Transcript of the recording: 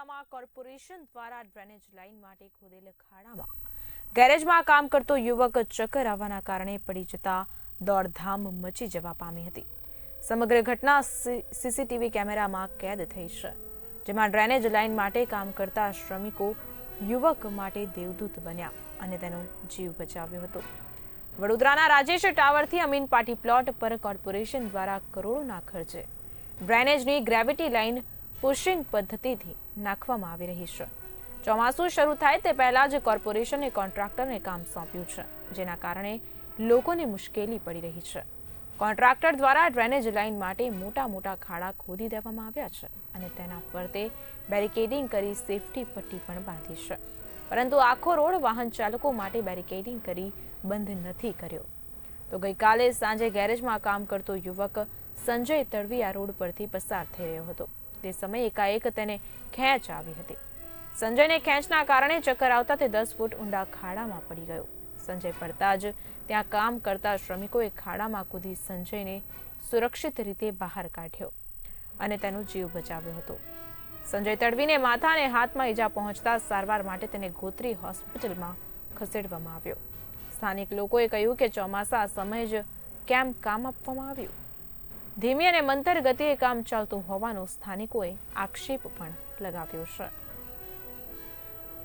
વડોદરામાં કોર્પોરેશન દ્વારા drainage line માટે ખોદેલ ખાડામાં. ગેરેજમાં કામ કરતો યુવક ચક્કર આવવાના કારણે પડી જતા દોડધામ મચી જવા પામી હતી. સમગ્ર ઘટના સીસીટીવી કેમેરામાં કેદ થઈ છે, જેમાં ડ્રેનેજ લાઇન માટે કામ કરતા શ્રમિકો યુવક માટે દેવદૂત બન્યા અને તેનો જીવ બચાવ્યો હતો. વડોદરાના રાજેશ ટાવરથી અમીન પાટી પ્લોટ પર કોર્પોરેશન દ્વારા કરોડોના ખર્ચે ડ્રેનેજની ગ્રેવિટી લાઇન પુશિંગ પદ્ધતિથી નાખવામાં આવી રહી છે. ચોમાસું શરૂ થાય તે પહેલા જ કોર્પોરેશને કોન્ટ્રાક્ટરને કામ સોંપ્યું છે, જેના કારણે લોકોને મુશ્કેલી પડી રહી છે. કોન્ટ્રાક્ટર દ્વારા ડ્રેનેજ લાઇન માટે મોટા મોટા ખાડા ખોદી દેવામાં આવ્યા છે અને તેના ફરતે બેરિકેડિંગ કરી સેફટી પટ્ટી પણ બાંધી છે. પરંતુ આખો રોડ વાહન ચાલકો માટે બેરિકેડિંગ કરી બંધ નથી કર્યો. તો ગઈકાલે સાંજે ગેરેજમાં કામ કરતો યુવક સંજય તડવી આ રોડ પરથી પસાર થઈ રહ્યો હતો. તે સમયે એકાએક તેને ખેંચ આવી હતી. સંજયને ખેંચના કારણે ચક્કર આવતા તે દસ ફૂટ ઊંડા ખાડામાં પડી ગયો. સંજય પડતા જ ત્યાં કામ કરતા શ્રમિકોએ ખાડામાં કૂદી સંજયને સુરક્ષિત રીતે બહાર કાઢ્યો અને તેનો જીવ બચાવ્યો હતો. સંજય તડવીને માથા અને હાથમાં ઈજા પહોંચતા સારવાર માટે તેને ગોત્રી હોસ્પિટલમાં ખસેડવામાં આવ્યો. સ્થાનિક લોકોએ કહ્યું કે ચોમાસા સમયે જ કેમ કામ આપવામાં આવ્યું. ધીમી અને મંતર ગતિએ કામ ચાલતું હોવાનો સ્થાનિકોએ આક્ષેપ પણ લગાવ્યો છે.